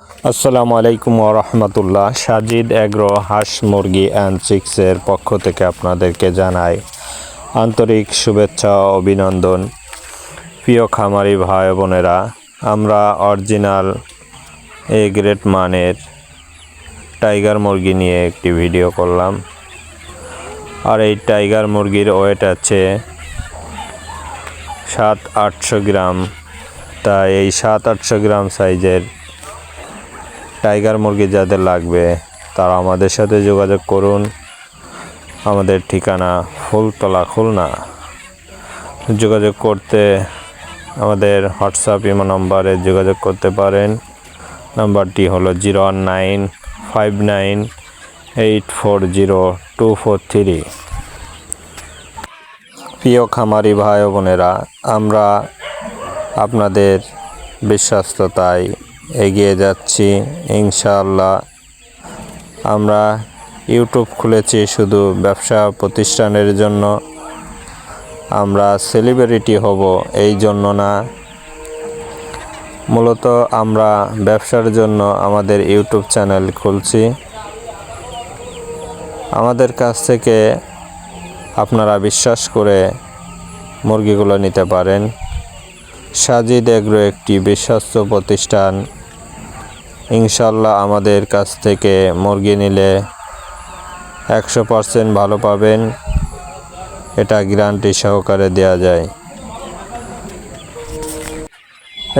আসসালামু আলাইকুম রহমতুল্লাহ। সাজিদ এগ্রো হাঁস মুরগি অ্যান্ড চিক্সের পক্ষ থেকে আপনাদেরকে জানাই আন্তরিক শুভেচ্ছা ও অভিনন্দন। প্রিয় খামারি ভাই বোনেরা, আমরা অরিজিনাল এ গ্রেড মানের টাইগার মুরগি নিয়ে একটি ভিডিও করলাম। আর এই টাইগার মুরগির ওয়েট আছে সাত আটশো গ্রাম। তাই এই সাত আটশো গ্রাম সাইজের টাইগার মুরগি যাদের লাগবে, তারা আমাদের সাথে যোগাযোগ করুন। আমাদের ঠিকানা ফুলতলা খুলনা। যোগাযোগ করতে আমাদের হোয়াটসঅ্যাপ, ইমো নম্বরে যোগাযোগ করতে পারেন। নাম্বারটি হলো zero one nine five nine eight four zero two four three. প্রিয় খামারি ভাই বোনেরা, আমরা আপনাদের বিশ্বস্ততায় এগিয়ে যাচ্ছি, ইনশাআল্লাহ। আমরা ইউটিউব খুলেছি শুধু ব্যবসা প্রতিষ্ঠানের জন্য। আমরা সেলিব্রিটি হব এই জন্য না। মূলত আমরা ব্যবসার জন্য আমাদের ইউটিউব চ্যানেল খুলছি। আমাদের কাছ থেকে আপনারা বিশ্বাস করে মুরগিগুলো নিতে পারেন। সাজিদ এগ্রো একটি বিশ্বস্ত প্রতিষ্ঠান। ইনশাল্লাহ আমাদের কাছ থেকে মুরগি নিলে একশো পারসেন্ট ভালো পাবেন। এটা গ্যারান্টি সহকারে দেওয়া যায়।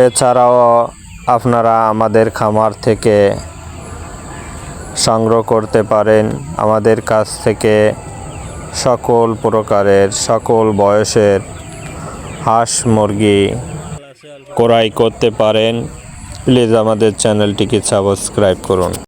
এছাড়াও আপনারা আমাদের খামার থেকে সংগ্রহ করতে পারেন। আমাদের কাছ থেকে সকল প্রকারের, সকল বয়সের হাঁস মুরগি ক্রয় করতে পারেন। প্লিজ আমাদের চ্যানেলটিকে সাবস্ক্রাইব করুন।